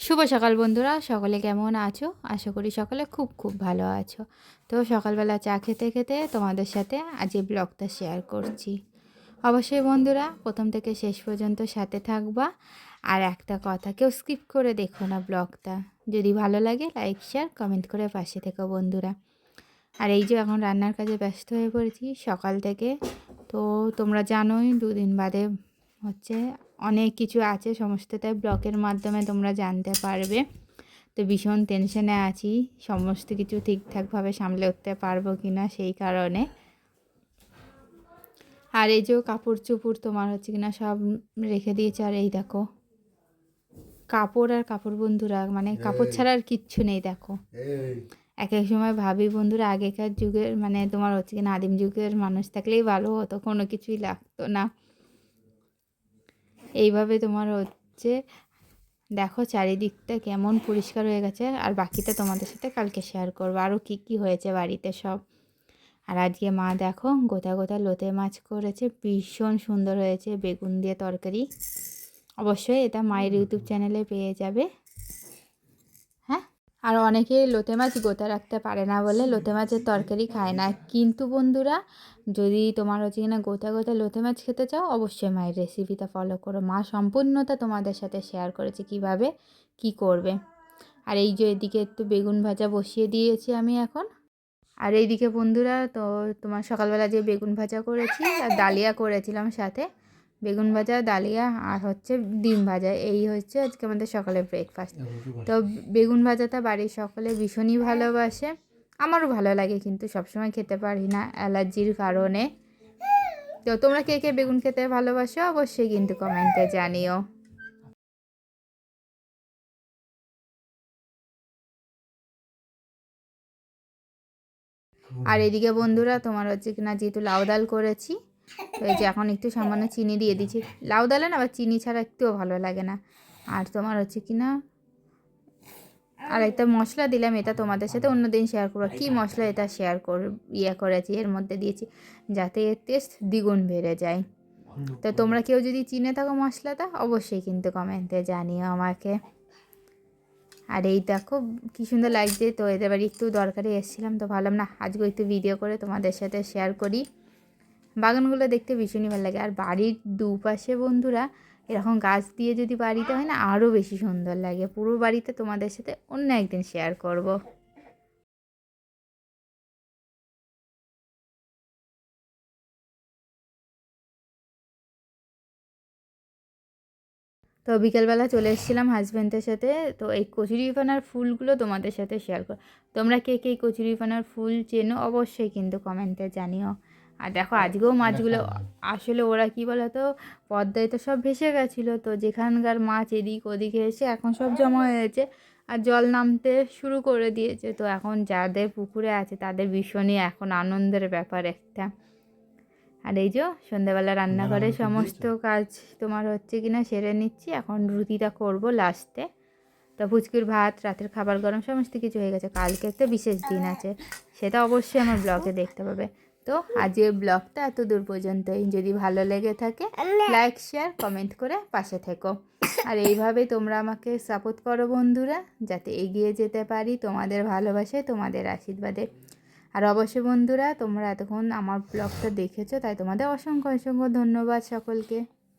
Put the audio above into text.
শুভ সকাল বন্ধুরা, সকলে কেমন আছো? আশা করি সকলে খুব খুব ভালো আছো। তো সকালবেলা চা খেতে খেতে তোমাদের সাথে আজ এই ব্লগটা শেয়ার করছি। অবশ্যই বন্ধুরা, প্রথম থেকে শেষ পর্যন্ত সাথে থাকবা। আর একটা কথা, কেউ স্কিপ করে দেখো না ব্লগটা। যদি ভালো লাগে লাইক শেয়ার কমেন্ট করে পাশে থেকো বন্ধুরা। আর এই যে এখন রান্নার কাজে ব্যস্ত হয়ে পড়েছি সকাল থেকে। তো তোমরা জানোই, দুদিন বাদে হচ্ছে অনেক কিছু আছে সমস্তটাই ব্লকের মাধ্যমে তোমরা জানতে পারবে। তো ভীষণ টেনশনে আছি সমস্ত কিছু ঠিকঠাকভাবে সামলে উঠতে পারব কি না সেই কারণে। আর এই যে কাপড় চুপড় তোমার হচ্ছে কিনা সব রেখে দিয়েছে আর এই দেখো কাপড় আর কাপড় বন্ধুরা মানে কাপড় ছাড়া আর কিচ্ছু নেই দেখো। এক এক সময় ভাবি বন্ধুরা আগেকার যুগের মানে তোমার হচ্ছে কিনা আদিম যুগের মানুষ থাকলেই ভালো হতো কোনো কিছুই লাগতো না। এইভাবে তোমার হচ্ছে, দেখো চারিদিকটা কেমন পরিষ্কার হয়ে গেছে, আর বাকিটা তোমাদের সাথে কালকে শেয়ার করব। আরও কি কি হয়েছে বাড়িতে সব? আর আজকে মা দেখো গোটা গোটা লোতে মাছ করেছে, ভীষণ সুন্দর হয়েছে, বেগুন দিয়ে তরকারি। অবশ্যই এটা মায়ের ইউটিউব চ্যানেলে পেয়ে যাবে। আর অনেকেই লোতে মাছ গোটা রাখতে পারে না বলে লোতে মাছের তরকারি খায় না। কিন্তু বন্ধুরা, যদি তোমার হচ্ছে কিনা গোটা গোটা লোতে মাছ খেতে চাও, অবশ্যই মায়ের রেসিপিটা ফলো করো। মা সম্পূর্ণতা তোমাদের সাথে শেয়ার করেছে কীভাবে কি করবে। আর এই যে এদিকে একটু বেগুন ভাজা বসিয়ে দিয়েছি আমি এখন। আর এইদিকে বন্ধুরা, তো তোমার সকালবেলা যে বেগুন ভাজা করেছি, আর ডালিয়া করেছিলাম সাথে বেগুন ভাজা ডালিয়া আর হচ্ছে ডিম ভাজা। এই হচ্ছে আজকে আমাদের সকালের ব্রেকফাস্ট তো বেগুন ভাজাটা বাড়ির সকলে ভীষণই ভালোবাসে। আমারও ভালো লাগে কিন্তু সবসময় খেতে পারি না অ্যালার্জির কারণে। তো তোমরা কে কে বেগুন খেতে ভালোবাসো অবশ্যই কিন্তু কমেন্টে জানিও। আর এদিকে বন্ধুরা তোমার হচ্ছে কিনা যেহেতু লাউ ডাল করেছি এই যে এখন একটু সামান্য চিনি দিয়ে দিচ্ছি। লাউ দালে না আবার চিনি ছাড়া একটুও ভালো লাগে না। আর তোমার হচ্ছে কি না আর একটা মশলা দিলাম এটা তোমাদের সাথে অন্যদিন শেয়ার করব। কী মশলা এটা শেয়ার কর ইয়ে করেছি এর মধ্যে দিয়েছি যাতে এর টেস্ট দ্বিগুণ বেড়ে যায়। তো তোমরা কেউ যদি চিনে থাকো মশলাটা অবশ্যই কিন্তু কমেন্টে জানিও আমাকে। আর এই দেখো কী সুন্দর লাগছে। তো এদের বাড়ি একটু দরকারে এসেছিলাম তো ভাবলাম না আজকে একটু ভিডিও করে তোমাদের সাথে শেয়ার করি। বাগানগুলো দেখতে ভীষণই ভালো লাগে। আর বাড়ির দুপাশে বন্ধুরা এরকম গাছ দিয়ে যদি বাড়িতে হয় না আরও বেশি সুন্দর লাগে। পুরো বাড়িতে তোমাদের সাথে অন্য একদিন শেয়ার করব। তো বিকেলবেলা চলে এসেছিলাম হাজব্যান্ডের সাথে। তো এই কচুরিপানার ফুলগুলো তোমাদের সাথে শেয়ার কর তোমরা কে কে কচুরিপানার ফুল চেনো? অবশ্যই কিন্তু কমেন্টে জানিও। আর দেখো আজকেও মাছগুলো আসলে ওরা কি বলতো পদ্মায় তো সব ভেসে গেছিল তো যেখানকার মাছ এদিক ওদিকে এসে এখন সব জমা হয়েছে আর জল নামতে শুরু করে দিয়েছে। তো এখন যাদের পুকুরে আছে তাদের ভীষণই এখন আনন্দের ব্যাপার একটা। আর এই যে সন্ধ্যাবেলা রান্নাঘরে সমস্ত কাজ তোমার হচ্ছে কিনা সেরে নিচ্ছি। এখন রুটিটা করব লাস্টে। তো ফুচকির ভাত রাতের খাবার গরম সমস্ত কিছু হয়ে গেছে। কালকে একটা বিশেষ দিন আছে। সেটা অবশ্যই আমার ব্লগে দেখতে পাবে। তো আজকের ব্লগটা এত দূর পর্যন্তই। যদি ভালো লেগে থাকে লাইক শেয়ার কমেন্ট করে পাশে থেকো। আর এইভাবে তোমরা আমাকে সাপোর্ট করো বন্ধুরা যাতে এগিয়ে যেতে পারি তোমাদের ভালোবাসায় তোমাদের আশীর্বাদে। আর অবশ্যই বন্ধুরা তোমরা এতক্ষণ আমার ব্লগটা দেখেছ তাই তোমাদের অসংখ্য অসংখ্য ধন্যবাদ সকলকে।